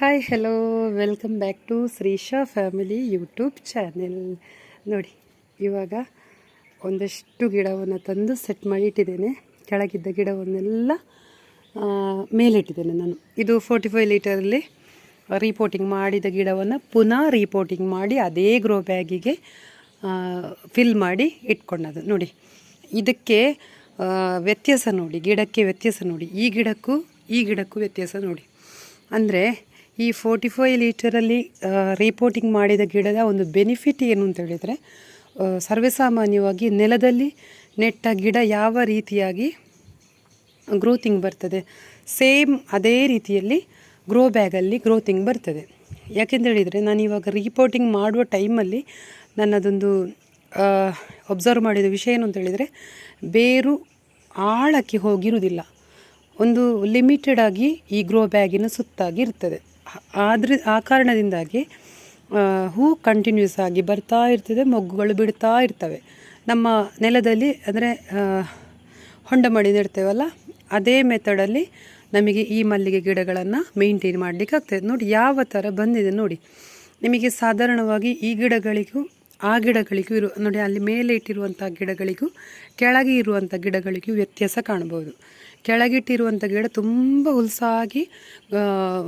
Hi hello welcome back to Shreesha family YouTube channel ನೋಡಿ, ಇವಾಗ ಒಂದಷ್ಟು ಗಿಡವನ್ನು ತಂದು ಸೆಟ್ ಮಾಡಿ ಇಟ್ಟಿದ್ದೇನೆ ಕೆಳಗಿದ್ದ ಗಿಡವನ್ನೆಲ್ಲ ಮೇಲಿಟ್ಟಿದ್ದೇನೆ ನಾನು. ಇದು ಫೋರ್ಟಿ ಫೈವ್ ಲೀಟರಲ್ಲಿ ರೀಪೋಟಿಂಗ್ ಮಾಡಿದ ಗಿಡವನ್ನು ಪುನಃ ರೀಪೋಟಿಂಗ್ ಮಾಡಿ ಅದೇ ಗ್ರೋ ಬ್ಯಾಗಿಗೆ ಫಿಲ್ ಮಾಡಿ ಇಟ್ಕೊಂಡದ್ದು. ನೋಡಿ, ಇದಕ್ಕೆ ವ್ಯತ್ಯಾಸ ನೋಡಿ, ಗಿಡಕ್ಕೆ ವ್ಯತ್ಯಾಸ ನೋಡಿ. ಈ ಗಿಡಕ್ಕೂ ಈ ಗಿಡಕ್ಕೂ ವ್ಯತ್ಯಾಸ ನೋಡಿ. ಅಂದರೆ ಈ ಫೋರ್ಟಿ ಫೈವ್ ಲೀಟರಲ್ಲಿ ರಿಪೋರ್ಟಿಂಗ್ ಮಾಡಿದ ಗಿಡದ ಒಂದು ಬೆನಿಫಿಟ್ ಏನು ಅಂತ ಹೇಳಿದರೆ ಸರ್ವೇಸಾಮಾನ್ಯವಾಗಿ ನೆಲದಲ್ಲಿ ನೆಟ್ಟ ಗಿಡ ಯಾವ ರೀತಿಯಾಗಿ ಗ್ರೋತಿಂಗ್ ಬರ್ತದೆ, ಸೇಮ್ ಅದೇ ರೀತಿಯಲ್ಲಿ ಗ್ರೋ ಬ್ಯಾಗಲ್ಲಿ ಗ್ರೋತಿಂಗ್ ಬರ್ತದೆ. ಯಾಕೆಂತ ಹೇಳಿದರೆ, ನಾನು ಇವಾಗ ರಿಪೋರ್ಟಿಂಗ್ ಮಾಡುವ ಟೈಮಲ್ಲಿ ನನ್ನದೊಂದು ಒಬ್ಸರ್ವ್ ಮಾಡಿದ ವಿಷಯ ಏನು ಅಂತ ಹೇಳಿದರೆ, ಬೇರು ಆಳಕ್ಕೆ ಹೋಗಿರುವುದಿಲ್ಲ. ಒಂದು ಲಿಮಿಟೆಡ್ ಆಗಿ ಈ ಗ್ರೋ ಬ್ಯಾಗಿನ ಸುತ್ತಾಗಿ ಇರ್ತದೆ. ಆದರೆ ಆ ಕಾರಣದಿಂದಾಗಿ ಹೂ ಕಂಟಿನ್ಯೂಸ್ ಆಗಿ ಬರ್ತಾ ಇರ್ತದೆ, ಮೊಗ್ಗುಗಳು ಬಿಡ್ತಾ ಇರ್ತವೆ. ನಮ್ಮ ನೆಲದಲ್ಲಿ, ಅಂದರೆ ಹೊಂಡ ಮಾಡಿ ನೆಡ್ತೇವಲ್ಲ, ಅದೇ ಮೆಥಡಲ್ಲಿ ನಮಗೆ ಈ ಮಲ್ಲಿಗೆ ಗಿಡಗಳನ್ನು ಮೇಂಟೈನ್ ಮಾಡಲಿಕ್ಕೆ ಆಗ್ತದೆ. ನೋಡಿ, ಯಾವ ಥರ ಬಂದಿದೆ ನೋಡಿ. ನಿಮಗೆ ಸಾಧಾರಣವಾಗಿ ಈ ಗಿಡಗಳಿಗೂ, ಆ ಗಿಡಗಳಿಗೂ ಇರು, ನೋಡಿ, ಅಲ್ಲಿ ಮೇಲೆ ಇಟ್ಟಿರುವಂಥ ಗಿಡಗಳಿಗೂ, ಕೆಳಗೆ ಇರುವಂಥ ಗಿಡಗಳಿಗೂ ವ್ಯತ್ಯಾಸ ಕಾಣ್ಬೋದು ಕೆಳಗಿಟ್ಟಿರುವಂಥ ಗಿಡ ತುಂಬ ಹುಲ್ಸಾಗಿ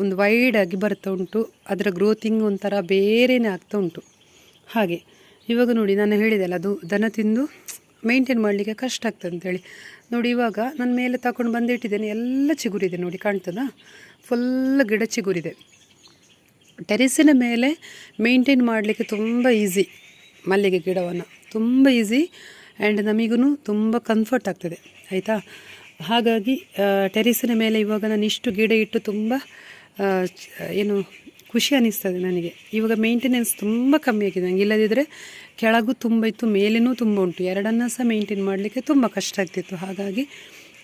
ಒಂದು ವೈಡಾಗಿ ಬರ್ತಾ ಉಂಟು. ಅದರ ಗ್ರೋತಿಂಗ್ ಒಂಥರ ಬೇರೆಯೇ ಆಗ್ತಾ ಉಂಟು. ಹಾಗೆ, ಇವಾಗ ನೋಡಿ ನಾನು ಹೇಳಿದೆಲ್ಲ, ಅದು ದನ ತಿಂದು ಮೇಂಟೈನ್ ಮಾಡಲಿಕ್ಕೆ ಕಷ್ಟ ಆಗ್ತದೆ ಅಂತೇಳಿ. ನೋಡಿ ಇವಾಗ ನನ್ನ ಮೇಲೆ ತಗೊಂಡು ಬಂದಿಟ್ಟಿದ್ದೇನೆ, ಎಲ್ಲ ಚಿಗುರಿದೆ ನೋಡಿ, ಕಾಣ್ತದಾ? ಫುಲ್ ಗಿಡ ಚಿಗುರಿದೆ. ಟೆರೆಸಿನ ಮೇಲೆ ಮೇಂಟೈನ್ ಮಾಡಲಿಕ್ಕೆ ತುಂಬ ಈಸಿ ಮಲ್ಲಿಗೆ ಗಿಡವನ್ನು. ತುಂಬ ಈಸಿ ಆ್ಯಂಡ್ ನಮಗೂ ತುಂಬ ಕಂಫರ್ಟ್ ಆಗ್ತದೆ, ಆಯಿತಾ? ಹಾಗಾಗಿ ಟೆರೆಸಿನ ಮೇಲೆ ಇವಾಗ ನಾನು ಇಷ್ಟು ಗಿಡ ಇಟ್ಟು ತುಂಬ ಏನು ಖುಷಿ ಅನ್ನಿಸ್ತದೆ ನನಗೆ. ಇವಾಗ ಮೇಂಟೆನೆನ್ಸ್ ತುಂಬ ಕಮ್ಮಿ ಆಗಿದೆ. ನನಗೆ ಇಲ್ಲದಿದ್ದರೆ ಕೆಳಗೂ ತುಂಬ ಇತ್ತು, ಮೇಲೇನೂ ತುಂಬ ಉಂಟು. ಎರಡನ್ನ ಸಹ ಮೇಂಟೈನ್ ಮಾಡಲಿಕ್ಕೆ ತುಂಬ ಕಷ್ಟ ಆಗ್ತಿತ್ತು. ಹಾಗಾಗಿ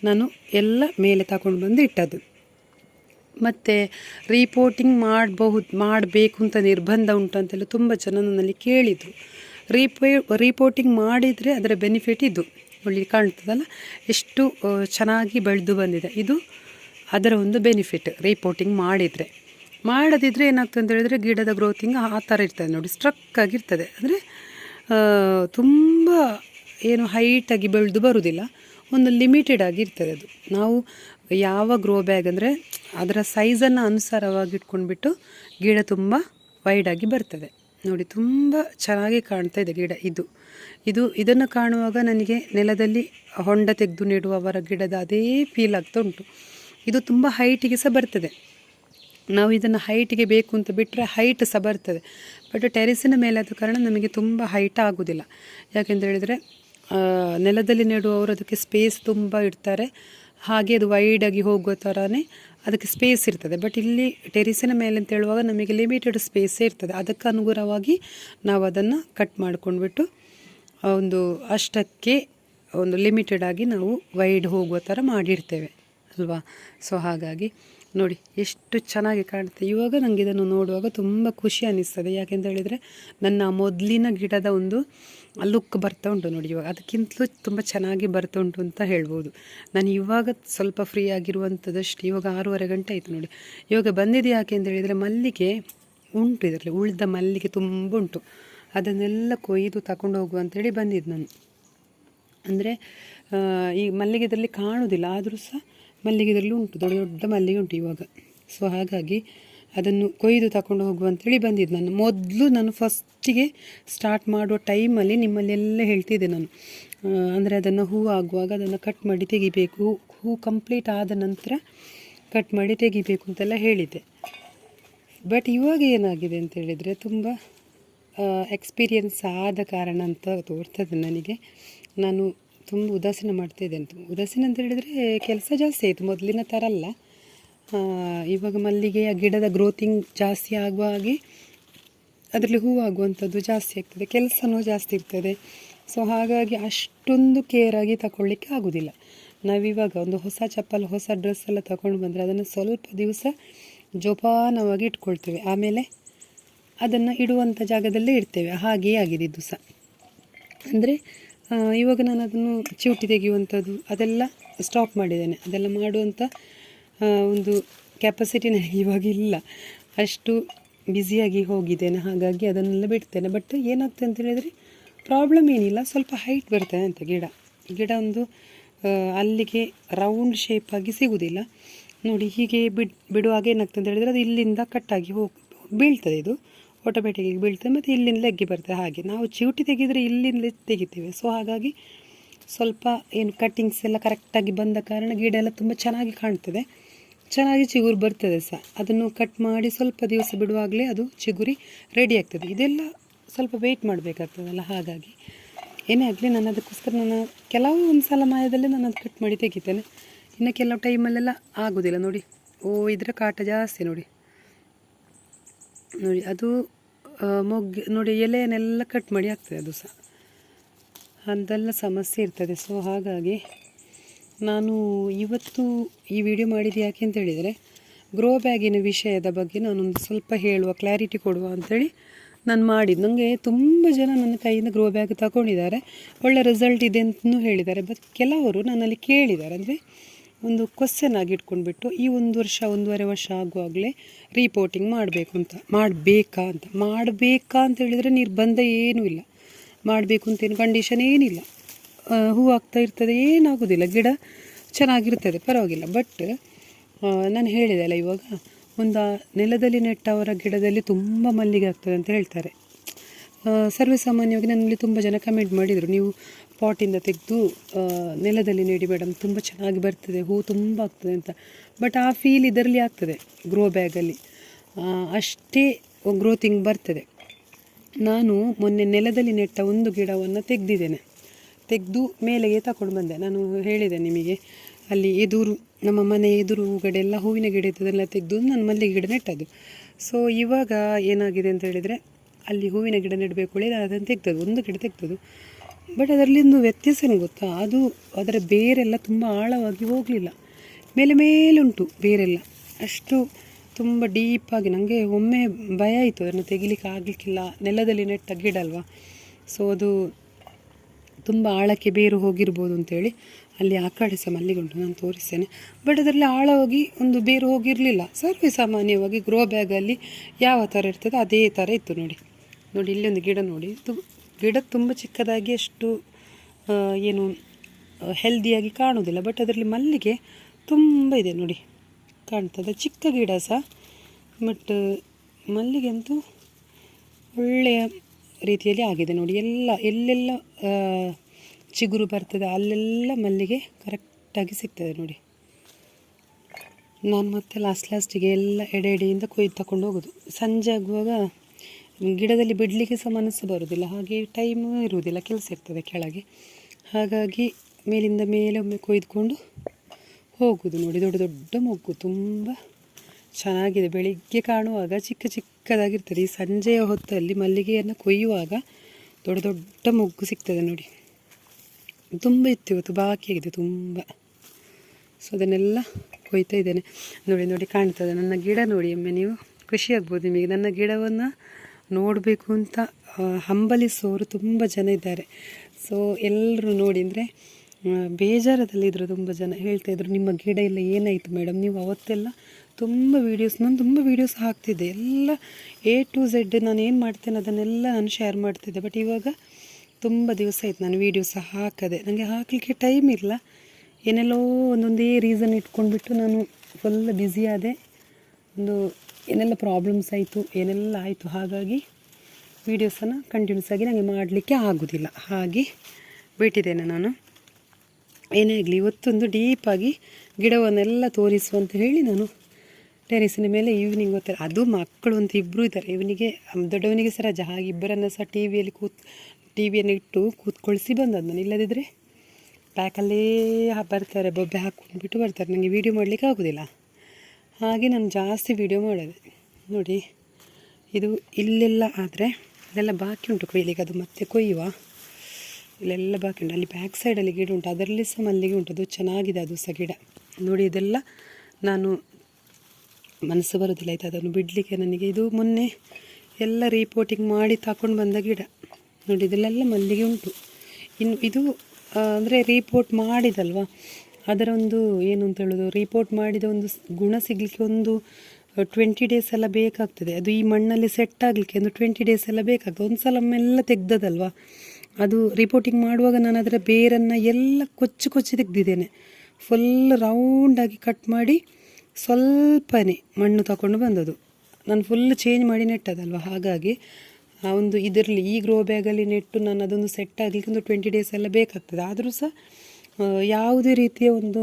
ನಾನು ಎಲ್ಲ ಮೇಲೆ ತಗೊಂಡು ಬಂದು ಇಟ್ಟದ್ದು. ಮತ್ತು ರಿಪೋರ್ಟಿಂಗ್ ಮಾಡಬಹುದು, ಮಾಡಬೇಕು ಅಂತ ನಿರ್ಬಂಧ ಉಂಟು ಅಂತೆಲ್ಲ ತುಂಬ ಜನ ನನ್ನಲ್ಲಿ ಕೇಳಿದರು. ರೀಪೇ ರಿಪೋರ್ಟಿಂಗ್ ಮಾಡಿದರೆ ಅದರ ಬೆನಿಫಿಟ್ ಇದು. ಒಳ್ಳೆ ಕಾಣ್ತದಲ್ಲ? ಎಷ್ಟು ಚೆನ್ನಾಗಿ ಬೆಳೆದು ಬಂದಿದೆ. ಇದು ಅದರ ಒಂದು ಬೆನಿಫಿಟ್ ರಿಪೋರ್ಟಿಂಗ್ ಮಾಡಿದರೆ. ಮಾಡದಿದ್ದರೆ ಏನಾಗ್ತದೆ ಅಂತ ಹೇಳಿದರೆ ಗಿಡದ ಗ್ರೋತಿಂಗ್ ಆ ಥರ ಇರ್ತದೆ ನೋಡಿ ಸ್ಟ್ರಕ್ ಆಗಿರ್ತದೆ. ಅಂದರೆ ತುಂಬ ಏನು ಹೈಟಾಗಿ ಬೆಳೆದು ಬರುವುದಿಲ್ಲ ಒಂದು ಲಿಮಿಟೆಡ್ ಆಗಿರ್ತದೆ ಅದು. ನಾವು ಯಾವ ಗ್ರೋ ಬ್ಯಾಗ್ ಅಂದರೆ ಅದರ ಸೈಜನ್ನು ಅನುಸಾರವಾಗಿ ಇಟ್ಕೊಂಡ್ಬಿಟ್ಟು ಗಿಡ ತುಂಬ ವೈಡಾಗಿ ಬರ್ತದೆ. ನೋಡಿ, ತುಂಬ ಚೆನ್ನಾಗಿ ಕಾಣ್ತಾ ಇದೆ ಗಿಡ ಇದು. ಇದು, ಇದನ್ನು ಕಾಣುವಾಗ ನನಗೆ ನೆಲದಲ್ಲಿ ಹೊಂಡ ತೆಗೆದು ನೆಡುವವರ ಗಿಡದ ಅದೇ ಫೀಲ್ ಆಗ್ತಾ ಉಂಟು. ಇದು ತುಂಬ ಹೈಟಿಗೆ ಸಹ ಬರ್ತದೆ. ನಾವು ಇದನ್ನು ಹೈಟಿಗೆ ಬೇಕು ಅಂತ ಬಿಟ್ಟರೆ ಹೈಟ್ ಸಹ ಬರ್ತದೆ. ಬಟ್ ಟೆರೆಸಿನ ಮೇಲೆ ಆದ ಕಾರಣ ನಮಗೆ ತುಂಬ ಹೈಟ್ ಆಗೋದಿಲ್ಲ. ಯಾಕೆಂತ ಹೇಳಿದರೆ ನೆಲದಲ್ಲಿ ನೆಡುವವರು ಅದಕ್ಕೆ ಸ್ಪೇಸ್ ತುಂಬ ಇಡ್ತಾರೆ. ಹಾಗೆ ಅದು ವೈಡಾಗಿ ಹೋಗೋ ಥರನೇ ಅದಕ್ಕೆ ಸ್ಪೇಸ್ ಇರ್ತದೆ. ಬಟ್ ಇಲ್ಲಿ ಟೆರಿಸಿನ ಮೇಲೆ ಅಂತ ಹೇಳುವಾಗ ನಮಗೆ ಲಿಮಿಟೆಡ್ ಸ್ಪೇಸೇ ಇರ್ತದೆ. ಅದಕ್ಕೆ ಅನುಗುಣವಾಗಿ ನಾವು ಅದನ್ನು ಕಟ್ ಮಾಡ್ಕೊಂಡ್ಬಿಟ್ಟು ಒಂದು ಅಷ್ಟಕ್ಕೆ ಒಂದು ಲಿಮಿಟೆಡ್ ಆಗಿ ನಾವು ವೈಡ್ ಹೋಗುವ ಥರ ಮಾಡಿರ್ತೇವೆ ಅಲ್ವಾ? ಸೊ ಹಾಗಾಗಿ ನೋಡಿ ಎಷ್ಟು ಚೆನ್ನಾಗಿ ಕಾಣುತ್ತೆ. ಇವಾಗ ನನಗೆ ಇದನ್ನು ನೋಡುವಾಗ ತುಂಬ ಖುಷಿ ಅನ್ನಿಸ್ತದೆ ಯಾಕೆಂತ ಹೇಳಿದರೆ ನನ್ನ ಮೊದಲಿನ ಗಿಡದ ಒಂದು ಲುಕ್ ಬರ್ತಾ ಉಂಟು ನೋಡಿ ಇವಾಗ. ಅದಕ್ಕಿಂತಲೂ ತುಂಬ ಚೆನ್ನಾಗಿ ಬರ್ತಾ ಉಂಟು ಅಂತ ಹೇಳ್ಬೋದು. ನಾನು ಇವಾಗ ಸ್ವಲ್ಪ ಫ್ರೀ ಆಗಿರುವಂಥದ್ದಷ್ಟು ಇವಾಗ ಆರೂವರೆ ಗಂಟೆ ಆಯಿತು ನೋಡಿ. ಇವಾಗ ಬಂದಿದೆ ಯಾಕೆ ಅಂತ ಹೇಳಿದರೆ ಮಲ್ಲಿಗೆ ಉಂಟು ಇದರಲ್ಲಿ, ಉಳಿದ ಮಲ್ಲಿಗೆ ತುಂಬ ಉಂಟು. ಅದನ್ನೆಲ್ಲ ಕೊಯ್ದು ತಗೊಂಡು ಹೋಗುವ ಅಂತೇಳಿ ಬಂದಿದ್ದು ನಾನು. ಅಂದರೆ ಈ ಮಲ್ಲಿಗೆದಲ್ಲಿ ಕಾಣುವುದಿಲ್ಲ ಆದರೂ ಸಹ ಮಲ್ಲಿಗೆದಲ್ಲಿ ಉಂಟು. ದೊಡ್ಡ ದೊಡ್ಡ ಮಲ್ಲಿಗೆ ಉಂಟು ಇವಾಗ. ಸೊ ಹಾಗಾಗಿ ಅದನ್ನು ಕೊಯ್ದು ತಗೊಂಡು ಹೋಗುವಂಥೇಳಿ ಬಂದಿದ್ದು ನಾನು. ಮೊದಲು ನಾನು ಫಸ್ಟಿಗೆ ಸ್ಟಾರ್ಟ್ ಮಾಡುವ ಟೈಮಲ್ಲಿ ನಿಮ್ಮಲ್ಲೆಲ್ಲ ಹೇಳ್ತಿದ್ದೆ ನಾನು. ಅಂದರೆ ಅದನ್ನು ಹೂ ಆಗುವಾಗ ಅದನ್ನು ಕಟ್ ಮಾಡಿ ತೆಗಿಬೇಕು. ಹೂ ಕಂಪ್ಲೀಟ್ ಆದ ನಂತರ ಕಟ್ ಮಾಡಿ ತೆಗಿಬೇಕು ಅಂತೆಲ್ಲ ಹೇಳಿದ್ದೆ. ಬಟ್ ಇವಾಗ ಏನಾಗಿದೆ ಅಂತ ಹೇಳಿದರೆ ತುಂಬ ಎಕ್ಸ್ಪೀರಿಯನ್ಸ್ ಆದ ಕಾರಣ ಅಂತ ತೋರ್ತದೆ ನನಗೆ. ನಾನು ತುಂಬ ಉದಾಸೀನ ಮಾಡ್ತಾ ಇದ್ದೇನೆ ಉದಾಸೀನ ಅಂತ ಹೇಳಿದರೆ ಕೆಲಸ ಜಾಸ್ತಿ ಆಯಿತು. ಮೊದಲಿನ ಥರ ಅಲ್ಲ. ಇವಾಗ ಮಲ್ಲಿಗೆಯ ಗಿಡದ ಗ್ರೋತಿಂಗ್ ಜಾಸ್ತಿ ಆಗುವ ಹಾಗೆ ಅದರಲ್ಲಿ ಹೂ ಆಗುವಂಥದ್ದು ಜಾಸ್ತಿ ಆಗ್ತದೆ, ಕೆಲಸನೂ ಜಾಸ್ತಿ ಇರ್ತದೆ. ಸೊ ಹಾಗಾಗಿ ಅಷ್ಟೊಂದು ಕೇರಾಗಿ ತಗೊಳ್ಳಿಕ್ಕೆ ಆಗೋದಿಲ್ಲ. ನಾವಿವಾಗ ಒಂದು ಹೊಸ ಚಪ್ಪಲ್, ಹೊಸ ಡ್ರೆಸ್ ಎಲ್ಲ ತಗೊಂಡು ಬಂದರೆ ಅದನ್ನು ಸ್ವಲ್ಪ ದಿವಸ ಜೋಪಾನವಾಗಿ ಇಟ್ಕೊಳ್ತೇವೆ. ಆಮೇಲೆ ಅದನ್ನು ಇಡುವಂಥ ಜಾಗದಲ್ಲೇ ಇಡ್ತೇವೆ. ಹಾಗೆಯೇ ಆಗಿದೆ ಇದು ಸಹ ಅಂದರೆ ಇವಾಗ ನಾನು ಅದನ್ನು ಚೀಟಿ ತೆಗೆಯುವಂಥದ್ದು ಅದೆಲ್ಲ ಸ್ಟಾಪ್ ಮಾಡಿದ್ದೇನೆ. ಅದೆಲ್ಲ ಮಾಡುವಂಥ ಒಂದು ಕೆಪಾಸಿಟಿ ನನಗೆ ಇವಾಗ ಇಲ್ಲ. ಅಷ್ಟು ಬ್ಯುಸಿಯಾಗಿ ಹೋಗಿದ್ದೇನೆ, ಹಾಗಾಗಿ ಅದನ್ನೆಲ್ಲ ಬಿಡ್ತೇನೆ. ಬಟ್ ಏನಾಗ್ತದೆ ಅಂತ ಹೇಳಿದರೆ ಪ್ರಾಬ್ಲಮ್ ಏನಿಲ್ಲ, ಸ್ವಲ್ಪ ಹೈಟ್ ಬರ್ತದೆ ಅಂತ ಗಿಡ. ಗಿಡ ಒಂದು ಅಲ್ಲಿಗೆ ರೌಂಡ್ ಶೇಪಾಗಿ ಸಿಗುವುದಿಲ್ಲ ನೋಡಿ, ಹೀಗೆ ಬಿಡ್, ಬಿಡುವಾಗ ಏನಾಗ್ತದೆ ಅಂತ ಹೇಳಿದರೆ, ಅದು ಇಲ್ಲಿಂದ ಕಟ್ಟಾಗಿ ಹೋಗಿ, ಬೀಳ್ತದೆ ಇದು. ಆಟೋಮೆಟಿಕ್ಕಾಗಿ ಬೀಳ್ತದೆ, ಮತ್ತು ಇಲ್ಲಿಂದ ಎಗ್ಗಿ ಬರ್ತದೆ ಹಾಗೆ. ನಾವು ಚಿವುಟಿ ತೆಗೆದರೆ ಇಲ್ಲಿಂದಲೇ ತೆಗಿತೀವಿ. ಸೊ ಹಾಗಾಗಿ ಸ್ವಲ್ಪ ಏನು ಕಟ್ಟಿಂಗ್ಸ್ ಎಲ್ಲ ಕರೆಕ್ಟಾಗಿ ಬಂದ ಕಾರಣ ಗಿಡ ಎಲ್ಲ ತುಂಬ ಚೆನ್ನಾಗಿ ಕಾಣ್ತದೆ. ಚೆನ್ನಾಗಿ ಚಿಗುರು ಬರ್ತದೆ ಸಹ. ಅದನ್ನು ಕಟ್ ಮಾಡಿ ಸ್ವಲ್ಪ ದಿವಸ ಬಿಡುವಾಗಲೇ ಅದು ಚಿಗುರಿ ರೆಡಿ ಆಗ್ತದೆ. ಇದೆಲ್ಲ ಸ್ವಲ್ಪ ವೆಯ್ಟ್ ಮಾಡಬೇಕಾಗ್ತದಲ್ಲ, ಹಾಗಾಗಿ. ಏನೇ ಆಗಲಿ ನಾನು ಅದಕ್ಕೋಸ್ಕರ ನಾನು ಕೆಲವು ಒಂದು ಸಲ ಮಾಯದಲ್ಲೇ ನಾನು ಅದು ಕಟ್ ಮಾಡಿ ತೆಗಿತೇನೆ. ಇನ್ನು ಕೆಲವು ಟೈಮಲ್ಲೆಲ್ಲ ಆಗೋದಿಲ್ಲ. ನೋಡಿ, ಓ, ಇದರ ಕಾಟ ಜಾಸ್ತಿ ನೋಡಿ. ನೋಡಿ, ಅದು ಮೊಗ್ ನೋಡಿ, ಎಲೆಯನ್ನೆಲ್ಲ ಕಟ್ ಮಾಡಿ ಆಗ್ತದೆ ಅದು ಸಹ. ಅಂತೆಲ್ಲ ಸಮಸ್ಯೆ ಇರ್ತದೆ. ಸೊ ಹಾಗಾಗಿ ನಾನು ಇವತ್ತು ಈ ವಿಡಿಯೋ ಮಾಡಿದ್ದು ಯಾಕೆ ಅಂತ ಹೇಳಿದರೆ ಗ್ರೋ ಬ್ಯಾಗಿನ ವಿಷಯದ ಬಗ್ಗೆ ನಾನೊಂದು ಸ್ವಲ್ಪ ಹೇಳುವ ಕ್ಲಾರಿಟಿ ಕೊಡುವ ಅಂಥೇಳಿ ನಾನು ಮಾಡಿದ್ದು. ನನಗೆ ತುಂಬ ಜನ ನನ್ನ ಕೈಯಿಂದ ಗ್ರೋ ಬ್ಯಾಗ್ ತಗೊಂಡಿದ್ದಾರೆ. ಒಳ್ಳೆ ರಿಸಲ್ಟ್ ಇದೆ ಅಂತಲೂ ಹೇಳಿದ್ದಾರೆ. ಬಟ್ ಕೆಲವರು ನನ್ನಲ್ಲಿ ಕೇಳಿದ್ದಾರೆ. ಅಂದರೆ ಒಂದು ಕ್ವಶನ್ ಆಗಿ ಇಟ್ಕೊಂಡ್ಬಿಟ್ಟು ಈ ಒಂದು ವರ್ಷ, ಒಂದೂವರೆ ವರ್ಷ ಆಗುವಾಗಲೇ ರಿಪೋರ್ಟಿಂಗ್ ಮಾಡಬೇಕು ಅಂತ, ಮಾಡಬೇಕಾ ಅಂತ ಮಾಡಬೇಕಾ ಅಂತ ಹೇಳಿದರೆ ನಿರ್ಬಂಧ ಏನೂ ಇಲ್ಲ. ಮಾಡಬೇಕು ಅಂತೇನು ಕಂಡೀಷನ್ ಏನಿಲ್ಲ. ಹೂ ಆಗ್ತಾ ಇರ್ತದೆ, ಏನಾಗೋದಿಲ್ಲ. ಗಿಡ ಚೆನ್ನಾಗಿರ್ತದೆ, ಪರವಾಗಿಲ್ಲ. ಬಟ್ ನಾನು ಹೇಳಿದೆ ಅಲ್ಲ ಇವಾಗ, ಒಂದು ನೆಲದಲ್ಲಿ ನೆಟ್ಟವರ ಗಿಡದಲ್ಲಿ ತುಂಬ ಮಲ್ಲಿಗೆ ಆಗ್ತದೆ ಅಂತ ಹೇಳ್ತಾರೆ. ಸರ್ವೇಸಾಮಾನ್ಯವಾಗಿ ಸರ್ವೇ ಸಾಮಾನ್ಯವಾಗಿ ನನ್ನಲ್ಲಿ ತುಂಬ ಜನ ಕಮೆಂಟ್ ಮಾಡಿದರು. ನೀವು ಪಾಟಿಂದ ತೆಗೆದು ನೆಲದಲ್ಲಿ ನೆಡಿ ಮೇಡಮ್ ತುಂಬ ಚೆನ್ನಾಗಿ ಬರ್ತದೆ, ಹೂ ತುಂಬ ಆಗ್ತದೆ ಅಂತ. ಬಟ್ ಆ ಫೀಲ್ ಇದರಲ್ಲಿ ಆಗ್ತದೆ ಗ್ರೋ ಬ್ಯಾಗಲ್ಲಿ ಅಷ್ಟೇ ಗ್ರೋತಿಂಗ್ ಬರ್ತದೆ. ನಾನು ಮೊನ್ನೆ ನೆಲದಲ್ಲಿ ನೆಟ್ಟ ಒಂದು ಗಿಡವನ್ನು ತೆಗೆದಿದ್ದೇನೆ. ತೆಗೆದು ಮೇಲೆಗೆ ತಗೊಂಡು ಬಂದೆ. ನಾನು ಹೇಳಿದೆ ನಿಮಗೆ, ಅಲ್ಲಿ ಎದುರು, ನಮ್ಮ ಮನೆ ಎದುರುಗಡೆ ಎಲ್ಲ ಹೂವಿನ ಗಿಡ ಇದ್ದದೆಲ್ಲ ತೆಗೆದು ನಾನು ಮಲ್ಲಿಗೆ ಗಿಡ ನೆಟ್ಟದ್ದು. ಸೊ ಇವಾಗ ಏನಾಗಿದೆ ಅಂತ ಹೇಳಿದರೆ, ಅಲ್ಲಿ ಹೂವಿನ ಗಿಡ ನೆಡಬೇಕು ಹೇಳಿ ನಾನು ಅದನ್ನು ತೆಗ್ದದ್ದು, ಒಂದು ಗಿಡ ತೆಗ್ದದ್ದು. ಬಟ್ ಅದರಲ್ಲಿ ಒಂದು ವ್ಯತ್ಯಾಸ ಏನು ಗೊತ್ತಾ? ಅದು ಅದರ ಬೇರೆಲ್ಲ ತುಂಬ ಆಳವಾಗಿ ಹೋಗಲಿಲ್ಲ. ಮೇಲೆ ಮೇಲುಂಟು ಬೇರೆಲ್ಲ. ಅಷ್ಟು ತುಂಬ ಡೀಪಾಗಿ ನನಗೆ ಒಮ್ಮೆ ಭಯ ಆಯಿತು. ಅದನ್ನು ತೆಗಿಲಿಕ್ಕೆ ಆಗಲಿಕ್ಕಿಲ್ಲ. ನೆಲದಲ್ಲಿ ನೆಟ್ಟ ಗಿಡ ಅಲ್ವಾ? ಸೊ ಅದು ತುಂಬ ಆಳಕ್ಕೆ ಬೇರು ಹೋಗಿರ್ಬೋದು ಅಂತೇಳಿ ಅಲ್ಲಿ ಆ ಕಡೆ ಸಹ ಮಲ್ಲಿಗೆ ಉಂಟು ನಾನು ತೋರಿಸ್ತೇನೆ. ಬಟ್ ಅದರಲ್ಲಿ ಆಳವಾಗಿ ಒಂದು ಬೇರು ಹೋಗಿರಲಿಲ್ಲ. ಸರ್ವೇ ಸಾಮಾನ್ಯವಾಗಿ ಗ್ರೋ ಬ್ಯಾಗಲ್ಲಿ ಯಾವ ಥರ ಇರ್ತದೆ ಅದೇ ಥರ ಇತ್ತು ನೋಡಿ. ನೋಡಿ ಇಲ್ಲಿ ಒಂದು ಗಿಡ ನೋಡಿ. ತು, ಗಿಡ ತುಂಬ ಚಿಕ್ಕದಾಗಿ ಅಷ್ಟು ಏನು ಹೆಲ್ದಿಯಾಗಿ ಕಾಣೋದಿಲ್ಲ ಬಟ್ ಅದರಲ್ಲಿ ಮಲ್ಲಿಗೆ ತುಂಬ ಇದೆ ನೋಡಿ. ಕಾಣ್ತದೆ. ಚಿಕ್ಕ ಗಿಡ ಸಹ. ಬಟ್ ಮಲ್ಲಿಗೆ ಅಂತೂ ಒಳ್ಳೆಯ ರೀತಿಯಲ್ಲಿ ಆಗಿದೆ ನೋಡಿ. ಎಲ್ಲ, ಎಲ್ಲೆಲ್ಲ ಚಿಗುರು ಬರ್ತದೆ, ಅಲ್ಲೆಲ್ಲ ಮಲ್ಲಿಗೆ ಕರೆಕ್ಟಾಗಿ ಸಿಗ್ತದೆ ನೋಡಿ. ನಾನು ಮತ್ತೆ ಲಾಸ್ಟ್ ಲಾಸ್ಟಿಗೆ ಎಲ್ಲ ಎಡೆ ಎಡೆಯಿಂದ ಕೊಯ್ದು ತಗೊಂಡು ಹೋಗೋದು. ಸಂಜೆ ಆಗುವಾಗ ಗಿಡದಲ್ಲಿ ಬಿಡಲಿಕ್ಕೆ ಸಹ ಮನಸ್ಸು ಬರೋದಿಲ್ಲ. ಹಾಗೆ ಟೈಮ್ ಇರುವುದಿಲ್ಲ, ಕೆಲಸ ಇರ್ತದೆ ಕೆಳಗೆ. ಹಾಗಾಗಿ ಮೇಲಿಂದ ಮೇಲೆ ಒಮ್ಮೆ ಕೊಯ್ದುಕೊಂಡು ಹೋಗೋದು ನೋಡಿ. ದೊಡ್ಡ ದೊಡ್ಡ ಮೊಗ್ಗು, ತುಂಬ ಚೆನ್ನಾಗಿದೆ. ಬೆಳಿಗ್ಗೆ ಕಾಣುವಾಗ ಚಿಕ್ಕ ಚಿಕ್ಕದಾಗಿರ್ತದೆ. ಈ ಸಂಜೆಯ ಹೊತ್ತಲ್ಲಿ ಮಲ್ಲಿಗೆಯನ್ನು ಕೊಯ್ಯುವಾಗ ದೊಡ್ಡ ದೊಡ್ಡ ಮೊಗ್ಗು ಸಿಗ್ತದೆ ನೋಡಿ. ತುಂಬ ಇತ್ತು ಇವತ್ತು. ಬಾಕಿ ಆಗಿದೆ ತುಂಬ. ಸೊ ಅದನ್ನೆಲ್ಲ ಕೊಯ್ತಾ ಇದ್ದೇನೆ. ನೋಡಿ ನೋಡಿ ಕಾಣ್ತದೆ. ನನ್ನ ಗಿಡ ನೋಡಿ ಒಮ್ಮೆ ನೀವು. ಖುಷಿ ಆಗ್ಬೋದು ನಿಮಗೆ. ನನ್ನ ಗಿಡವನ್ನು ನೋಡಬೇಕು ಅಂತ ಹಂಬಲಿಸೋರು ತುಂಬ ಜನ ಇದ್ದಾರೆ. ಸೊ ಎಲ್ಲರೂ ನೋಡಿ ಅಂದರೆ ಬೇಜಾರದಲ್ಲಿದ್ದರು ತುಂಬ ಜನ. ಹೇಳ್ತಾ ಇದ್ರು, ನಿಮ್ಮ ಗಿಡ ಎಲ್ಲ ಏನಾಯಿತು ಮೇಡಮ್? ನೀವು ಅವತ್ತೆಲ್ಲ ತುಂಬ ವೀಡಿಯೋಸ್ ನಾನು ತುಂಬ ವೀಡಿಯೋಸ್ ಹಾಕ್ತಿದ್ದೆ. ಎಲ್ಲ ಎ ಟು ಝೆಡ್ ನಾನು ಏನು ಮಾಡ್ತೇನೆ ಅದನ್ನೆಲ್ಲ ನಾನು ಶೇರ್ ಮಾಡ್ತಿದ್ದೆ. ಬಟ್ ಇವಾಗ ತುಂಬ ದಿವಸ ಆಯ್ತು ನಾನು ವೀಡಿಯೋಸ್ ಹಾಕದೆ. ನನಗೆ ಹಾಕಲಿಕ್ಕೆ ಟೈಮ್ ಇಲ್ಲ. ಏನೆಲ್ಲೋ ಒಂದೊಂದೇ ರೀಸನ್ ಇಟ್ಕೊಂಡ್ಬಿಟ್ಟು ನಾನು ಫುಲ್ ಬ್ಯುಸಿ ಆದೆ. ಒಂದು ಏನೆಲ್ಲ ಪ್ರಾಬ್ಲಮ್ಸ್ ಆಯಿತು, ಏನೆಲ್ಲ ಆಯಿತು, ಹಾಗಾಗಿ ವೀಡಿಯೋಸನ್ನು ಕಂಟಿನ್ಯೂಸ್ ಆಗಿ ನನಗೆ ಮಾಡಲಿಕ್ಕೆ ಆಗೋದಿಲ್ಲ. ಹಾಗೆ ಬಿಟ್ಟಿದ್ದೇನೆ ನಾನು. ಏನೇ ಆಗಲಿ, ಇವತ್ತೊಂದು ಡೀಪಾಗಿ ಗಿಡವನ್ನೆಲ್ಲ ತೋರಿಸುವಂತ ಹೇಳಿ ನಾನು ಟೆರೆಸಿನ ಮೇಲೆ ಈವ್ನಿಂಗ್ ಹೊತ್ತಲ್ಲಿ ಅದು ಮಕ್ಕಳು ಅಂತ ಇಬ್ಬರು ಇದ್ದಾರೆ. ಇವನಿಗೆ ದೊಡ್ಡವನಿಗೆ ಸಹ ರಜೆ. ಹಾಗೆ ಇಬ್ಬರನ್ನು ಸಹ ಟಿ ವಿಯಲ್ಲಿ ಕೂತ್ ಟಿ ವಿಯನ್ನು ಇಟ್ಟು ಕೂತ್ಕೊಳಿಸಿ ಬಂದದ್ದು. ನಾನು ಇಲ್ಲದಿದ್ದರೆ ಪ್ಯಾಕಲ್ಲೇ ಬರ್ತಾರೆ. ಬೊಬ್ಬೆ ಹಾಕ್ಕೊಂಡ್ಬಿಟ್ಟು ಬರ್ತಾರೆ. ನನಗೆ ವೀಡಿಯೋ ಮಾಡಲಿಕ್ಕೆ ಆಗೋದಿಲ್ಲ. ಹಾಗೆ ನಾನು ಜಾಸ್ತಿ ವೀಡಿಯೋ ಮಾಡೋದು. ನೋಡಿ, ಇದು ಇಲ್ಲೆಲ್ಲ ಆದರೆ ಇಲ್ಲೆಲ್ಲ ಬಾಕಿ ಉಂಟು ಕೊಯ್ಲಿಗೆ ಅದು ಮತ್ತೆ ಕೊಯ್ಯುವ. ಇಲ್ಲೆಲ್ಲ ಬಾಕಿ ಉಂಟು. ಅಲ್ಲಿ ಬ್ಯಾಕ್ ಸೈಡಲ್ಲಿ ಗಿಡ ಉಂಟು. ಅದರಲ್ಲಿ ಸಹ ಮಲ್ಲಿಗೆ ಉಂಟು. ಅದು ಚೆನ್ನಾಗಿದೆ ಅದು ಸಹ ಗಿಡ. ನೋಡಿ, ಇದೆಲ್ಲ ನಾನು ಮನಸ್ಸು ಬರೋದಿಲ್ಲ ಆಯ್ತು, ಅದನ್ನು ಬಿಡಲಿಕ್ಕೆ ನನಗೆ. ಇದು ಮೊನ್ನೆ ಎಲ್ಲ ರಿಪೋರ್ಟಿಂಗ್ ಮಾಡಿ ತಗೊಂಡು ಬಂದ ಗಿಡ. ನೋಡಿ ಇದರಲ್ಲೆಲ್ಲ ಮಲ್ಲಿಗೆ ಉಂಟು. ಇನ್ನು ಇದು ಅಂದರೆ ರಿಪೋರ್ಟ್ ಮಾಡಿದಲ್ವಾ? ಅದರ ಒಂದು ಏನು ಅಂತ ಹೇಳೋದು? ರಿಪೋರ್ಟ್ ಮಾಡಿದ ಒಂದು ಗುಣ ಸಿಗಲಿಕ್ಕೆ ಒಂದು ಟ್ವೆಂಟಿ ಡೇಸ್ ಎಲ್ಲ ಬೇಕಾಗ್ತದೆ. ಅದು ಈ ಮಣ್ಣಲ್ಲಿ ಸೆಟ್ ಆಗಲಿಕ್ಕೆ ಒಂದು ಟ್ವೆಂಟಿ ಡೇಸ್ ಎಲ್ಲ ಬೇಕಾಗ್ತದೆ. ಒಂದು ಸಲ ಮೆಲ್ಲ ತೆಗ್ದದಲ್ವ? ಅದು ರಿಪೋರ್ಟಿಂಗ್ ಮಾಡುವಾಗ ನಾನು ಅದರ ಬೇರನ್ನು ಎಲ್ಲ ಕೊಚ್ಚಿ ಕೊಚ್ಚಿ ತೆಗೆದಿದ್ದೇನೆ. ಫುಲ್ ರೌಂಡಾಗಿ ಕಟ್ ಮಾಡಿ ಸ್ವಲ್ಪನೇ ಮಣ್ಣು ತಗೊಂಡು ಬಂದದ್ದು. ನಾನು ಫುಲ್ ಚೇಂಜ್ ಮಾಡಿ ನೆಟ್ಟದಲ್ವ? ಹಾಗಾಗಿ ಆ ಒಂದು ಇದರಲ್ಲಿ ಈ ಗ್ರೋ ಬ್ಯಾಗಲ್ಲಿ ನೆಟ್ಟು ನಾನು ಅದೊಂದು ಸೆಟ್ ಆಗಲಿಕ್ಕೆ ಒಂದು ಟ್ವೆಂಟಿ ಡೇಸ್ ಎಲ್ಲ ಬೇಕಾಗ್ತದೆ. ಆದರೂ ಸಹ ಯಾವುದೇ ರೀತಿಯ ಒಂದು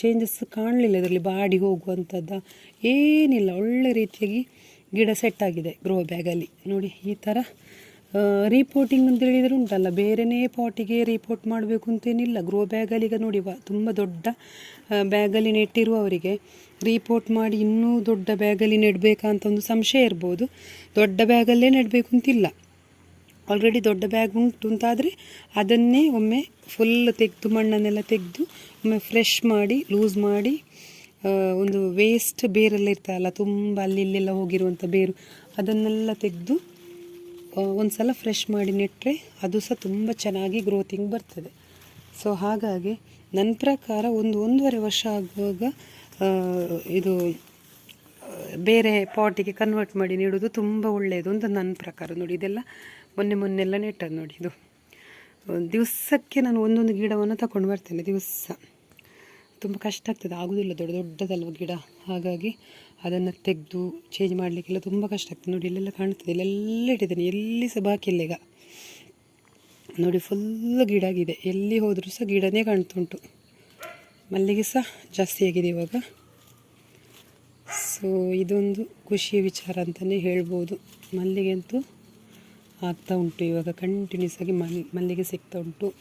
ಚೇಂಜಸ್ ಕಾಣಲಿಲ್ಲ ಇದರಲ್ಲಿ. ಬಾಡಿ ಹೋಗುವಂಥದ್ದು ಏನಿಲ್ಲ. ಒಳ್ಳೆ ರೀತಿಯಾಗಿ ಗಿಡ ಸೆಟ್ ಆಗಿದೆ ಗ್ರೋ ಬ್ಯಾಗಲ್ಲಿ ನೋಡಿ, ಈ ಥರ ರಿಪೋರ್ಟಿಂಗ್ ಅಂತ ಹೇಳಿದರೆ ಉಂಟಲ್ಲ, ಬೇರೆನೇ ಪಾಟಿಗೆ ರಿಪೋರ್ಟ್ ಮಾಡಬೇಕು ಅಂತೇನಿಲ್ಲ. ಗ್ರೋ ಬ್ಯಾಗಲ್ಲಿ ಈಗ ನೋಡಿ ತುಂಬ ದೊಡ್ಡ ಬ್ಯಾಗಲ್ಲಿ ನೆಟ್ಟಿರುವವರಿಗೆ ರಿಪೋರ್ಟ್ ಮಾಡಿ ಇನ್ನೂ ದೊಡ್ಡ ಬ್ಯಾಗಲ್ಲಿ ನೆಡಬೇಕಾ ಅಂತ ಒಂದು ಸಂಶಯ ಇರ್ಬೋದು. ದೊಡ್ಡ ಬ್ಯಾಗಲ್ಲೇ ನೆಡಬೇಕು ಅಂತಿಲ್ಲ. ಆಲ್ರೆಡಿ ದೊಡ್ಡ ಬ್ಯಾಗ್ ಉಂಟು ಅಂತಾದರೆ ಅದನ್ನೇ ಒಮ್ಮೆ ಫುಲ್ ತೆಗೆದು, ಮಣ್ಣನ್ನೆಲ್ಲ ತೆಗೆದು, ಒಮ್ಮೆ ಫ್ರೆಶ್ ಮಾಡಿ ಲೂಸ್ ಮಾಡಿ ಒಂದು ವೇಸ್ಟ್ ಬೇರೆಲ್ಲ ಇರ್ತಲ್ಲ ತುಂಬ ಅಲ್ಲಿ ಇಲ್ಲೆಲ್ಲ ಹೋಗಿರುವಂಥ ಬೇರು, ಅದನ್ನೆಲ್ಲ ತೆಗೆದು ಒಂದು ಸಲ ಫ್ರೆಶ್ ಮಾಡಿ ನೆಟ್ಟರೆ ಅದು ಸಹ ತುಂಬ ಚೆನ್ನಾಗಿ ಗ್ರೋತಿಂಗ್ ಬರ್ತದೆ. ಸೊ ಹಾಗಾಗಿ ನನ್ನ ಪ್ರಕಾರ ಒಂದು ಒಂದೂವರೆ ವರ್ಷ ಆಗುವಾಗ ಇದು ಬೇರೆ ಪಾಟಿಗೆ ಕನ್ವರ್ಟ್ ಮಾಡಿ ನೀಡೋದು ತುಂಬ ಒಳ್ಳೆಯದು ಅಂತ ನನ್ನ ಪ್ರಕಾರ ನೋಡಿ. ಇದೆಲ್ಲ ಮೊನ್ನೆ ಮೊನ್ನೆಲ್ಲ ನೆಟ್ಟದ್ದು ನೋಡಿ ಇದು. ದಿವಸಕ್ಕೆ ನಾನು ಒಂದೊಂದು ಗಿಡವನ್ನು ತಗೊಂಡು ಬರ್ತೇನೆ ದಿವಸ. ತುಂಬ ಕಷ್ಟ ಆಗ್ತದೆ, ಆಗೋದಿಲ್ಲ ದೊಡ್ಡ ದೊಡ್ಡದಲ್ವ ಗಿಡ. ಹಾಗಾಗಿ ಅದನ್ನು ತೆಗೆದು ಚೇಂಜ್ ಮಾಡಲಿಕ್ಕೆಲ್ಲ ತುಂಬ ಕಷ್ಟ ಆಗ್ತದೆ. ನೋಡಿ, ಇಲ್ಲೆಲ್ಲ ಕಾಣ್ತದೆ ಇಲ್ಲೆಲ್ಲ ಇಟ್ಟಿದ್ದೇನೆ. ಎಲ್ಲಿ ಸಹ ಬಾಕಿ ಈಗ. ನೋಡಿ ಫುಲ್ ಗಿಡ ಆಗಿದೆ. ಎಲ್ಲಿ ಹೋದರೂ ಸಹ ಗಿಡನೇ ಕಾಣ್ತುಂಟು. ಮಲ್ಲಿಗೆ ಸಹ ಜಾಸ್ತಿ ಆಗಿದೆ ಇವಾಗ. ಸೊ ಇದೊಂದು ಖುಷಿಯ ವಿಚಾರ ಅಂತಲೇ ಹೇಳ್ಬೋದು. ಮಲ್ಲಿಗೆ ಅಂತೂ ಆಗ್ತಾ ಉಂಟು ಇವಾಗ. ಕಂಟಿನ್ಯೂಸ್ ಆಗಿ ಮಲ್, ಮಲ್ಲಿಗೆ ಸಿಗ್ತಾ ಉಂಟು.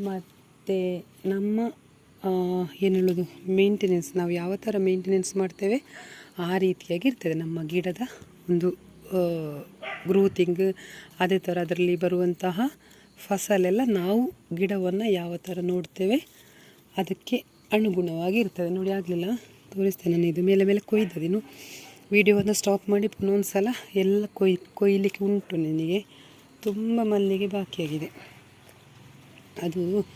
ಮತ್ತು ನಮ್ಮ ಏನು ಹೇಳೋದು? ಮೇಂಟೆನೆನ್ಸ್ ನಾವು ಯಾವ ಥರ ಮೇಂಟೆನೆನ್ಸ್ ಮಾಡ್ತೇವೆ, ಆ ರೀತಿಯಾಗಿ ಇರ್ತದೆ ನಮ್ಮ ಗಿಡದ ಒಂದು ಗ್ರೋತಿಂಗ್ ಅದೇ ಥರ ಅದರಲ್ಲಿ ಬರುವಂತಹ ಫಸಲೆಲ್ಲ ನಾವು ಗಿಡವನ್ನು ಯಾವ ಥರ ನೋಡ್ತೇವೆ, ಅದಕ್ಕೆ ಅನುಗುಣವಾಗಿ ಇರ್ತದೆ ನೋಡಿ, ಆಗಲಿಲ್ಲ? ತೋರಿಸ್ತೇನೆ ನಾನು ಇದು. ಮೇಲೆ ಮೇಲೆ ಕೊಯ್ದದಿನ್ನು ವಿಡಿಯೋವನ್ನು ಸ್ಟಾಪ್ ಮಾಡಿ ಪುನಃ ಸಲ ಎಲ್ಲ ಕೊಯ್, ಕೊಯ್ಲಿಕ್ಕೆ ಉಂಟು ನನಗೆ. ತುಂಬ ಮಲ್ಲಿಗೆ ಬಾಕಿಯಾಗಿದೆ. ಅದು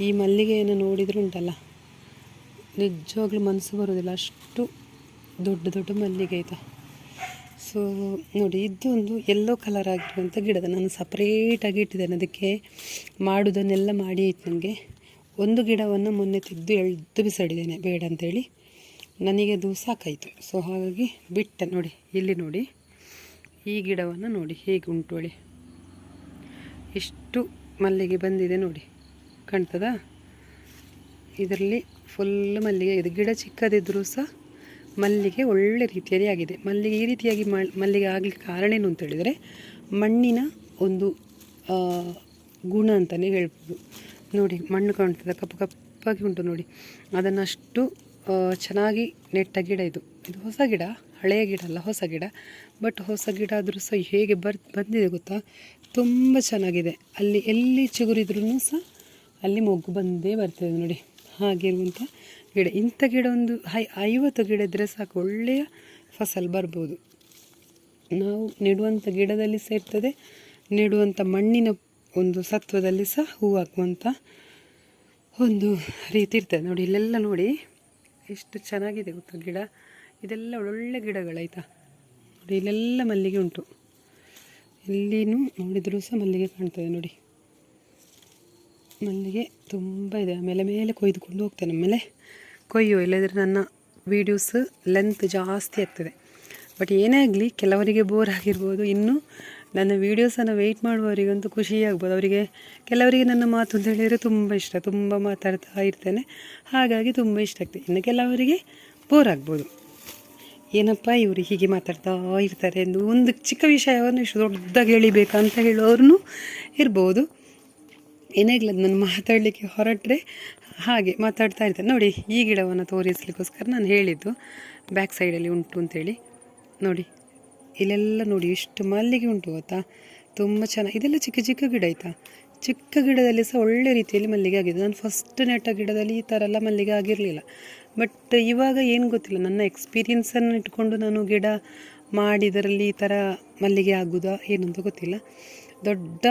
ಈ ಮಲ್ಲಿಗೆಯನ್ನು ನೋಡಿದ್ರು ಉಂಟಲ್ಲ. ನಿಜವಾಗ್ಲೂ ಮನಸ್ಸು ಬರೋದಿಲ್ಲ ಅಷ್ಟು ದೊಡ್ಡ ದೊಡ್ಡ ಮಲ್ಲಿಗೆ ಆಯಿತಾ ಸೊ ನೋಡಿ ಇದೊಂದು ಎಲ್ಲೋ ಕಲರ್ ಆಗಿರುವಂಥ ಗಿಡದ ನಾನು ಸಪ್ರೇಟಾಗಿ ಇಟ್ಟಿದ್ದೇನೆ. ಅದಕ್ಕೆ ಮಾಡೋದನ್ನೆಲ್ಲ ಮಾಡಿ ಆಯ್ತು ನನಗೆ ಒಂದು ಗಿಡವನ್ನು ಮೊನ್ನೆ ತೆಗೆದು ಎಳ್ದು ಬಿಸಾಡಿದ್ದೇನೆ. ಬೇಡ ಅಂತೇಳಿ. ನನಗೆ ಅದು ಸಾಕಾಯಿತು. ಸೊ ಹಾಗಾಗಿ ಬಿಟ್ಟೆ. ನೋಡಿ, ಇಲ್ಲಿ ನೋಡಿ. ಈ ಗಿಡವನ್ನು ನೋಡಿ. ಹೇಗೆ ಉಂಟು ಹೇಳಿ. ಎಷ್ಟು ಮಲ್ಲಿಗೆ ಬಂದಿದೆ ನೋಡಿ. ಕಾಣ್ತದಾ? ಇದರಲ್ಲಿ ಫುಲ್ ಮಲ್ಲಿಗೆ ಇದು. ಗಿಡ ಚಿಕ್ಕದಿದ್ದರೂ ಸಹ ಮಲ್ಲಿಗೆ ಒಳ್ಳೆ ರೀತಿಯಲ್ಲಿ ಆಗಿದೆ. ಮಲ್ಲಿಗೆ ಈ ರೀತಿಯಾಗಿ ಮಲ್ಲಿಗೆ ಆಗಲಿಕ್ಕೆ ಕಾರಣ ಏನು ಅಂತ ಹೇಳಿದರೆ ಮಣ್ಣಿನ ಒಂದು ಗುಣ ಅಂತಲೇ ಹೇಳ್ಬೋದು. ನೋಡಿ, ಮಣ್ಣು ಕಾಣ್ತದೆ, ಕಪ್ಪು ಕಪ್ಪಾಗಿ ಉಂಟು ನೋಡಿ. ಅದನ್ನಷ್ಟು ಚೆನ್ನಾಗಿ ನೆಟ್ಟ ಗಿಡ ಇದು. ಇದು ಹೊಸ ಗಿಡ, ಹಳೆಯ ಗಿಡ ಅಲ್ಲ, ಹೊಸ ಗಿಡ. ಬಟ್ ಹೊಸ ಗಿಡ ಆದರೂ ಸಹ ಹೇಗೆ ಬರ್, ಬಂದಿದೆ ಗೊತ್ತಾ? ತುಂಬ ಚೆನ್ನಾಗಿದೆ. ಅಲ್ಲಿ ಎಲ್ಲಿ ಚಿಗುರಿದ್ರೂ ಸಹ ಅಲ್ಲಿ ಮೊಗ್ಗು ಬಂದೇ ಬರ್ತದೆ ನೋಡಿ. ಹಾಗಿರುವಂಥ ಗಿಡ. ಇಂಥ ಗಿಡ ಒಂದು ಹೈ ಐವತ್ತು ಗಿಡ ಇದ್ದರೆ ಸಾಕು, ಒಳ್ಳೆಯ ಫಸಲು ಬರ್ಬೋದು. ನಾವು ನೆಡುವಂಥ ಗಿಡದಲ್ಲಿ ಸಹ ಇರ್ತದೆ ನೆಡುವಂಥ ಮಣ್ಣಿನ ಒಂದು ಸತ್ವದಲ್ಲಿ ಸಹ ಹೂವಾಗುವಂಥ ಒಂದು ರೀತಿ ಇರ್ತದೆ. ನೋಡಿ, ಇಲ್ಲೆಲ್ಲ ನೋಡಿ, ಎಷ್ಟು ಚೆನ್ನಾಗಿದೆ ಗೊತ್ತಾ ಗಿಡ. ಇದೆಲ್ಲ ಒಳ್ಳೊಳ್ಳೆ ಗಿಡಗಳಾಯ್ತಾ. ನೋಡಿ, ಇಲ್ಲೆಲ್ಲ ಮಲ್ಲಿಗೆ ಉಂಟು. ಇಲ್ಲಿನೂ ನೋಡಿದರೂ ಸಹ ಮಲ್ಲಿಗೆ ಕಾಣ್ತದೆ ನೋಡಿ. ಮಲ್ಲಿಗೆ ತುಂಬ ಇದೆ. ಆಮೇಲೆ ಮೇಲೆ ಕೊಯ್ದುಕೊಂಡು ಹೋಗ್ತೇನೆ. ಆಮೇಲೆ ಕೊಯ್ಯೋ. ಇಲ್ಲದ್ರೆ ನನ್ನ ವೀಡಿಯೋಸ್ ಲೆಂತ್ ಜಾಸ್ತಿ ಆಗ್ತದೆ. ಬಟ್ ಏನೇ ಆಗಲಿ, ಕೆಲವರಿಗೆ ಬೋರ್ ಆಗಿರ್ಬೋದು. ಇನ್ನು ನನ್ನ ವೀಡಿಯೋಸನ್ನು ವೆಯ್ಟ್ ಮಾಡುವವರಿಗಂತೂ ಖುಷಿ ಆಗ್ಬೋದು. ಅವರಿಗೆ ಕೆಲವರಿಗೆ ನನ್ನ ಮಾತು ಅಂತ ಹೇಳಿದರೆ ತುಂಬ ಇಷ್ಟ. ತುಂಬ ಮಾತಾಡ್ತಾ ಇರ್ತೇನೆ. ಹಾಗಾಗಿ ತುಂಬ ಇಷ್ಟ ಆಗ್ತದೆ. ಇನ್ನು ಕೆಲವರಿಗೆ ಬೋರ್ ಆಗ್ಬೋದು. ಏನಪ್ಪ ಇವರು ಹೀಗೆ ಮಾತಾಡ್ತಾ ಇರ್ತಾರೆ ಎಂದು ಒಂದು ಚಿಕ್ಕ ವಿಷಯವನ್ನು ಇಷ್ಟು ದೊಡ್ಡದಾಗಿ ಎಳಿಬೇಕಂತ ಹೇಳೋರು ಇರ್ಬೋದು. ಏನೇ ಇಲ್ಲ ನಾನು ಮಾತಾಡಲಿಕ್ಕೆ ಹೊರಟ್ರೆ ಹಾಗೆ ಮಾತಾಡ್ತಾ ಇರ್ತಾರೆ. ನೋಡಿ, ಈ ಗಿಡವನ್ನು ತೋರಿಸ್ಲಿಕ್ಕೋಸ್ಕರ ನಾನು ಹೇಳಿದ್ದು ಬ್ಯಾಕ್ ಸೈಡಲ್ಲಿ ಉಂಟು ಅಂತೇಳಿ. ನೋಡಿ, ಇಲ್ಲೆಲ್ಲ ನೋಡಿ ಇಷ್ಟು ಮಲ್ಲಿಗೆ ಉಂಟು ಗೊತ್ತಾ? ತುಂಬ ಚೆನ್ನಾಗಿ ಇದೆಲ್ಲ ಚಿಕ್ಕ ಚಿಕ್ಕ ಗಿಡ ಆಯಿತಾ? ಚಿಕ್ಕ ಗಿಡದಲ್ಲಿ ಸಹ ಒಳ್ಳೆ ರೀತಿಯಲ್ಲಿ ಮಲ್ಲಿಗೆ ಆಗಿದೆ ನಾನು ಫಸ್ಟ್ ನೆಟ್ಟ ಗಿಡದಲ್ಲಿ ಈ ಥರ ಎಲ್ಲ ಮಲ್ಲಿಗೆ ಆಗಿರಲಿಲ್ಲ. ಬಟ್ ಇವಾಗ ಏನು ಗೊತ್ತಿಲ್ಲ. ನನ್ನ ಎಕ್ಸ್ಪೀರಿಯನ್ಸನ್ನು ಇಟ್ಕೊಂಡು ನಾನು ಗಿಡ ಮಾಡಿದರಲ್ಲಿ ಈ ಥರ ಮಲ್ಲಿಗೆ ಆಗೋದಾ ಏನು ಅಂತ ಗೊತ್ತಿಲ್ಲ. ದೊಡ್ಡ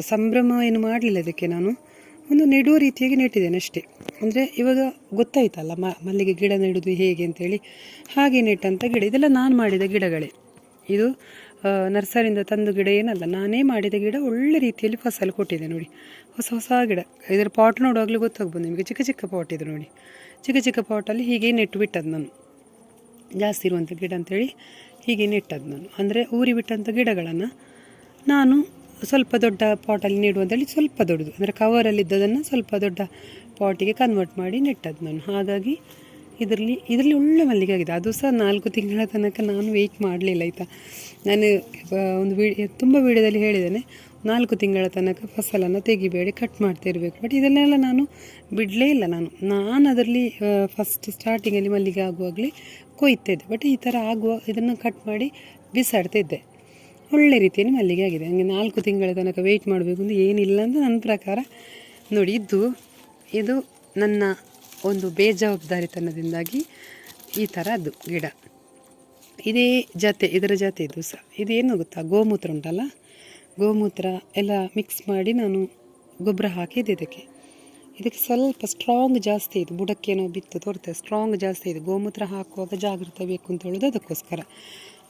ಸಂಭ್ರಮ ಏನು ಮಾಡಲಿಲ್ಲ ಅದಕ್ಕೆ ನಾನು. ಒಂದು ನೆಡುವ ರೀತಿಯಾಗಿ ನೆಟ್ಟಿದ್ದೇನೆ ಅಷ್ಟೇ. ಅಂದರೆ ಇವಾಗ ಗೊತ್ತಾಯ್ತಲ್ಲ ಮಲ್ಲಿಗೆ ಗಿಡ ನೆಡೋದು ಹೇಗೆ ಅಂತೇಳಿ. ಹಾಗೆ ನೆಟ್ಟಂಥ ಗಿಡ. ಇದೆಲ್ಲ ನಾನು ಮಾಡಿದ ಗಿಡಗಳೇ. ಇದು ನರ್ಸರಿಯಿಂದ ತಂದು ಗಿಡ ಏನಲ್ಲ, ನಾನೇ ಮಾಡಿದ ಗಿಡ ಒಳ್ಳೆ ರೀತಿಯಲ್ಲಿ ಫಸಲು ಕೊಟ್ಟಿದೆ ನೋಡಿ. ಹೊಸ ಹೊಸ ಗಿಡ. ಇದರ ಪಾಟ್ ನೋಡುವಾಗಲೂ ಗೊತ್ತಾಗ್ಬೋದು ನಿಮಗೆ. ಚಿಕ್ಕ ಚಿಕ್ಕ ಪಾಟ್ ಇದೆ ನೋಡಿ. ಚಿಕ್ಕ ಚಿಕ್ಕ ಪಾಟಲ್ಲಿ ಹೀಗೆ ನೆಟ್ಟು ಬಿಟ್ಟದ್ದು ನಾನು. ಜಾಸ್ತಿ ಇರುವಂಥ ಗಿಡ ಅಂತೇಳಿ ಹೀಗೆ ನೆಟ್ಟದ್ದು ನಾನು. ಅಂದರೆ ಊರಿ ಬಿಟ್ಟಂಥ ಗಿಡಗಳನ್ನು ನಾನು ಸ್ವಲ್ಪ ದೊಡ್ಡ ಪಾಟಲ್ಲಿ ನೆಡುವಂಥೇಳಿ ಸ್ವಲ್ಪ ದೊಡ್ಡದು. ಅಂದರೆ ಕವರಲ್ಲಿದ್ದದನ್ನು ಸ್ವಲ್ಪ ದೊಡ್ಡ ಪಾಟಿಗೆ ಕನ್ವರ್ಟ್ ಮಾಡಿ ನೆಟ್ಟದ್ದು ನಾನು. ಹಾಗಾಗಿ ಇದರಲ್ಲಿ ಇದರಲ್ಲಿ ಒಳ್ಳೆ ಮಲ್ಲಿಗೆ ಆಗಿದೆ ಅದು ಸಹ ನಾಲ್ಕು ತಿಂಗಳ ತನಕ ನಾನು ವೆಯ್ಟ್ ಮಾಡಲಿಲ್ಲ, ಆಯಿತಾ? ನಾನು ಒಂದು ವಿಡಿಯೋ ತುಂಬ ವೀಡಿಯೋದಲ್ಲಿ ಹೇಳಿದ್ದೇನೆ, ನಾಲ್ಕು ತಿಂಗಳ ತನಕ ಫಸಲನ್ನು ತೆಗಿಬೇಡಿ ಕಟ್ ಮಾಡ್ತಾ ಇರಬೇಕು ಬಟ್ ಇದನ್ನೆಲ್ಲ ನಾನು ಬಿಡಲೇ ಇಲ್ಲ ನಾನು. ನಾನು ಅದರಲ್ಲಿ ಫಸ್ಟ್ ಸ್ಟಾರ್ಟಿಂಗಲ್ಲಿ ಮಲ್ಲಿಗೆ ಆಗುವಾಗಲೇ ಕೊಯ್ತಿದ್ದೆ. ಬಟ್ ಈ ಥರ ಆಗುವ, ಇದನ್ನು ಕಟ್ ಮಾಡಿ ಬಿಸಾಡ್ತಿದ್ದೆ. ಒಳ್ಳೆ ರೀತಿಯಲ್ಲಿ ಮಲ್ಲಿಗೆ ಆಗಿದೆ. ನನಗೆ ನಾಲ್ಕು ತಿಂಗಳ ತನಕ ವೆಯ್ಟ್ ಮಾಡಬೇಕು ಅಂತ ಏನಿಲ್ಲ ಅಂತ ನನ್ನ ಪ್ರಕಾರ. ನೋಡಿ, ಇದು ಇದು ನನ್ನ ಒಂದು ಬೇಜವಾಬ್ದಾರಿತನದಿಂದಾಗಿ ಈ ಥರದ್ದು ಗಿಡ. ಇದೇ ಜಾತೆ, ಇದರ ಜತೆ ಇದು ಸಹ. ಇದೇನು ಗೊತ್ತಾ? ಗೋಮೂತ್ರ ಉಂಟಲ್ಲ? ಗೋಮೂತ್ರ ಎಲ್ಲ ಮಿಕ್ಸ್ ಮಾಡಿ ನಾನು ಗೊಬ್ಬರ ಹಾಕಿದ್ದೆ ಇದಕ್ಕೆ. ಇದಕ್ಕೆ ಸ್ವಲ್ಪ ಸ್ಟ್ರಾಂಗ್ ಜಾಸ್ತಿ ಇದೆ. ಬುಡಕ್ಕೇನೋ ಬಿತ್ತು ತೋರ್ತದೆ ಸ್ಟ್ರಾಂಗ್ ಜಾಸ್ತಿ ಇದು. ಗೋಮೂತ್ರ ಹಾಕುವಾಗ ಜಾಗ್ರತೆ ಬೇಕು ಅಂತ ಹೇಳೋದು ಅದಕ್ಕೋಸ್ಕರ.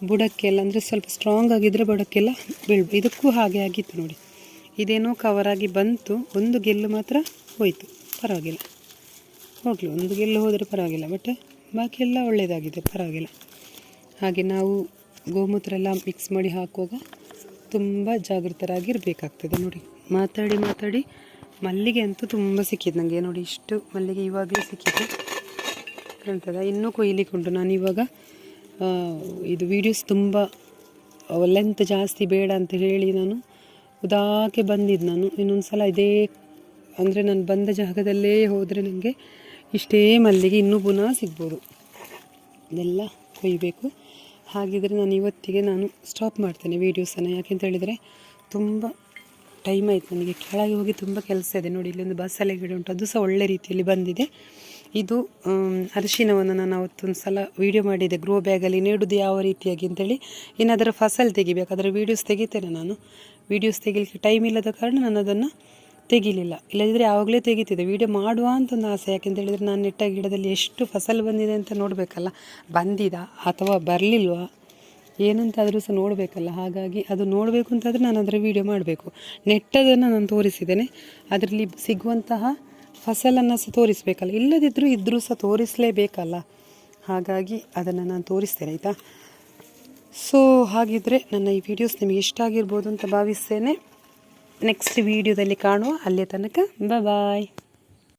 ಬುಡಕ್ಕೆಲ್ಲ ಅಂದರೆ ಸ್ವಲ್ಪ ಸ್ಟ್ರಾಂಗ್ ಆಗಿದ್ದರೆ ಬುಡಕ್ಕೆಲ್ಲ ಬೀಳ್ ಇದಕ್ಕೂ ಹಾಗೆ ಆಗಿತ್ತು ನೋಡಿ. ಇದೇನೋ ಕವರಾಗಿ ಬಂತು. ಒಂದು ಗೆಲ್ಲು ಮಾತ್ರ ಹೋಯಿತು. ಪರವಾಗಿಲ್ಲ. ಹೋಗಲಿ, ಒಂದು ಗೆಲ್ಲು ಹೋದರೆ ಪರವಾಗಿಲ್ಲ ಬಟ್ ಬಾಕಿ ಎಲ್ಲ ಒಳ್ಳೆಯದಾಗಿದೆ ಪರವಾಗಿಲ್ಲ. ಹಾಗೆ ನಾವು ಗೋಮೂತ್ರ ಎಲ್ಲ ಮಿಕ್ಸ್ ಮಾಡಿ ಹಾಕುವಾಗ ತುಂಬ ಜಾಗೃತರಾಗಿರಬೇಕಾಗ್ತದೆ ನೋಡಿ. ಮಾತಾಡಿ ಮಾತಾಡಿ, ಮಲ್ಲಿಗೆ ಅಂತೂ ತುಂಬ ಸಿಕ್ಕಿದೆ ನನಗೆ ನೋಡಿ, ಇಷ್ಟು ಮಲ್ಲಿಗೆ ಇವಾಗಲೇ ಸಿಕ್ಕಿದೆ. ಕಾಣ್ತದ ಇನ್ನೂ ಕೊಯ್ಲಿಕ್ಕುಂಟು ನಾನು ಇವಾಗ ಇದು ವೀಡಿಯೋಸ್ ತುಂಬ ಲೆಂತ್ ಜಾಸ್ತಿ ಬೇಡ ಅಂತ ಹೇಳಿ ನಾನು ಉದಾಕೆ ಬಂದಿದ್ದು ನಾನು. ಇನ್ನೊಂದು ಸಲ ಇದೇ, ಅಂದರೆ ನಾನು ಬಂದ ಜಾಗದಲ್ಲೇ ಹೋದರೆ ನನಗೆ ಇಷ್ಟೇ ಮಲ್ಲಿಗೆ, ಇನ್ನೂ ಪುನಃ ಸಿಗ್ಬೋದು. ಇದೆಲ್ಲ ಕೊಯ್ಯಬೇಕು ಹಾಗಿದ್ರೆ ನಾನು ಇವತ್ತಿಗೆ ನಾನು ಸ್ಟಾಪ್ ಮಾಡ್ತೇನೆ ವೀಡಿಯೋಸನ್ನು ಯಾಕೆಂತ ಹೇಳಿದರೆ, ತುಂಬ ಟೈಮ್ ಆಯಿತು ನನಗೆ. ಕೆಳಗೆ ಹೋಗಿ ತುಂಬ ಕೆಲಸ ಇದೆ. ನೋಡಿ, ಇಲ್ಲೊಂದು ಬಸಳೆ ಗಿಡ ಉಂಟು. ಅದು ಸಹ ಒಳ್ಳೆ ರೀತಿಯಲ್ಲಿ ಬಂದಿದೆ. ಇದು ಅರಿಶಿನವನ್ನು ನಾನು ಅವತ್ತೊಂದು ಸಲ ವೀಡಿಯೋ ಮಾಡಿದೆ ಗ್ರೋ ಬ್ಯಾಗಲ್ಲಿ ನೆಡೋದು ಯಾವ ರೀತಿಯಾಗಿ ಅಂತೇಳಿ. ಏನಾದರೂ ಫಸಲ್ ತೆಗಿಬೇಕಾದ್ರೆ ವೀಡಿಯೋಸ್ ತೆಗಿತೇನೆ ನಾನು. ವೀಡಿಯೋಸ್ ತೆಗಿಲಿಕ್ಕೆ ಟೈಮ್ ಇಲ್ಲದ ಕಾರಣ ನಾನು ಅದನ್ನು ತೆಗಿಲಿಲ್ಲ. ಇಲ್ಲದಿದ್ದರೆ ಯಾವಾಗಲೇ ತೆಗಿತಿದ್ದೆ. ವೀಡಿಯೋ ಮಾಡುವ ಅಂತ ಒಂದು ಆಸೆ. ಯಾಕೆಂತ ಹೇಳಿದರೆ ನಾನು ನೆಟ್ಟ ಗಿಡದಲ್ಲಿ ಎಷ್ಟು ಫಸಲು ಬಂದಿದೆ ಅಂತ ನೋಡಬೇಕಲ್ಲ. ಬಂದಿದ ಅಥವಾ ಬರಲಿಲ್ವಾ? ಏನಂತಾದರೂ ಸಹ ನೋಡಬೇಕಲ್ಲ. ಹಾಗಾಗಿ ಅದು ನೋಡಬೇಕು ಅಂತಾದರೆ ನಾನು ಅದರ ವೀಡಿಯೋ ಮಾಡಬೇಕು. ನೆಟ್ಟದನ್ನು ನಾನು ತೋರಿಸಿದ್ದೇನೆ. ಅದರಲ್ಲಿ ಸಿಗುವಂತಹ ಫಸಲನ್ನು ಸಹ ತೋರಿಸಬೇಕಲ್ಲ. ಇಲ್ಲದಿದ್ದರೂ ಇದ್ದರೂ ಸಹ ತೋರಿಸಲೇಬೇಕಲ್ಲ. ಹಾಗಾಗಿ ಅದನ್ನು ನಾನು ತೋರಿಸ್ತೇನೆ, ಆಯಿತಾ? ಸೊ ಹಾಗಿದ್ದರೆ ನನ್ನ ಈ ವಿಡಿಯೋಸ್ ನಿಮಗೆ ಇಷ್ಟ ಆಗಿರ್ಬೋದು ಅಂತ ಭಾವಿಸ್ತೇನೆ. ನೆಕ್ಸ್ಟ್ ವಿಡಿಯೋದಲ್ಲಿ ಕಾಣುವ ಅಲ್ಲಿಯ ತನಕ ಬಾಯ್